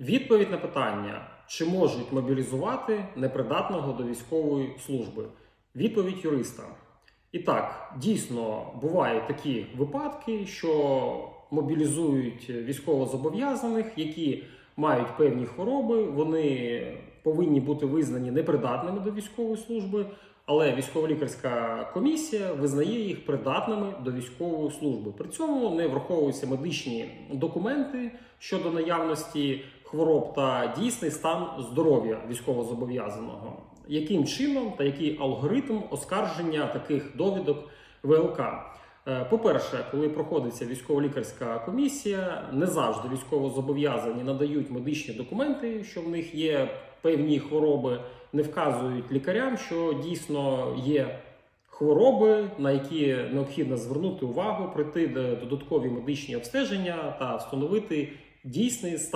Відповідь на питання, чи можуть мобілізувати непридатного до військової служби. Відповідь юриста. І так, дійсно бувають такі випадки, що мобілізують військовозобов'язаних, які мають певні хвороби, вони повинні бути визнані непридатними до військової служби, але військово-лікарська комісія визнає їх придатними до військової служби. При цьому не враховуються медичні документи щодо наявності хвороб та дійсний стан здоров'я військовозобов'язаного. Яким чином та який алгоритм оскарження таких довідок ВЛК? Е, По-перше, коли проходиться військово-лікарська комісія, не завжди військовозобов'язані надають медичні документи, що в них є певні хвороби, не вказують лікарям, що дійсно є хвороби, на які необхідно звернути увагу, прийти до додаткові медичні обстеження та встановити дійсний стан.